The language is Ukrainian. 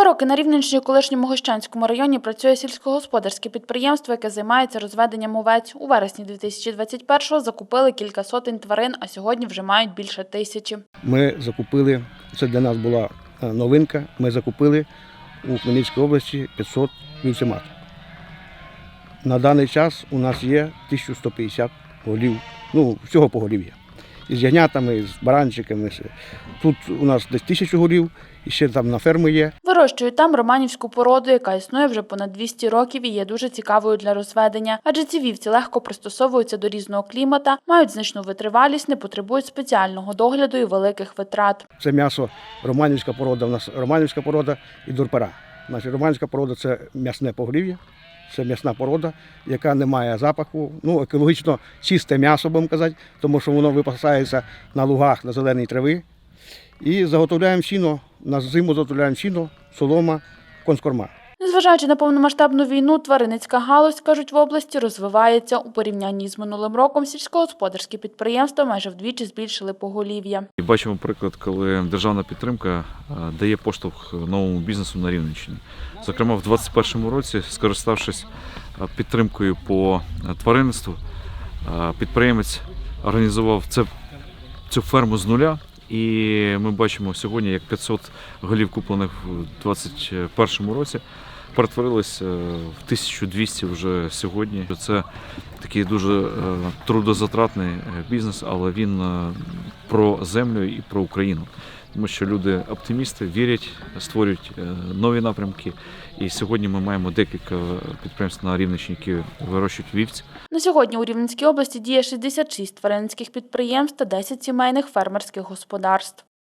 Два роки на Рівненщині у колишньому Гощанському районі працює сільськогосподарське підприємство, яке займається розведенням овець. У вересні 2021-го закупили кілька сотень тварин, а сьогодні вже мають більше тисячі. Ми закупили, це для нас була е, новинка, ми закупили у Хмельницькій області 500 вівцемат. На даний час у нас є 1150 голів, ну, всього поголів'я. Із ягнятами, з баранчиками. Тут у нас десь тисячу голів, і ще там на ферми є. Вирощують там романівську породу, яка існує вже понад 200 років і є дуже цікавою для розведення. Адже ці вівці легко пристосовуються до різного клімата, мають значну витривалість, не потребують спеціального догляду і великих витрат. Це м'ясо романівська порода, у нас романівська порода і дурпера. Значить, романівська порода це м'ясне поголів'я, це м'ясна порода, яка не має запаху. Ну, екологічно чисте м'ясо, будемо казати, тому що воно випасається на лугах на зеленій трави. І заготовляємо сіно, на зиму заготовляємо сіно, солома, конскорма. Незважаючи на повномасштабну війну, тваринницька галузь, кажуть, в області розвивається. У порівнянні з минулим роком сільськогосподарські підприємства майже вдвічі збільшили поголів'я. Бачимо приклад, коли державна підтримка е, дає поштовх новому бізнесу на Рівненщині. Зокрема, в 2021 році, скориставшись е, підтримкою по е, тваринництву, підприємець організував це, цю ферму з нуля. І ми бачимо сьогодні, як 500 голів куплених в 2021 році перетворились е, в 1200 вже сьогодні. Це такий дуже е, трудозатратний е, бізнес, але він про землю і про Україну. Тому що люди оптимісти вірять, створюють нові напрямки. І сьогодні ми маємо декілька підприємств на Рівненщині, які вирощують вівці. На сьогодні у Рівненській області діє 66 тваринницьких підприємств та 10 сімейних фермерських господарств.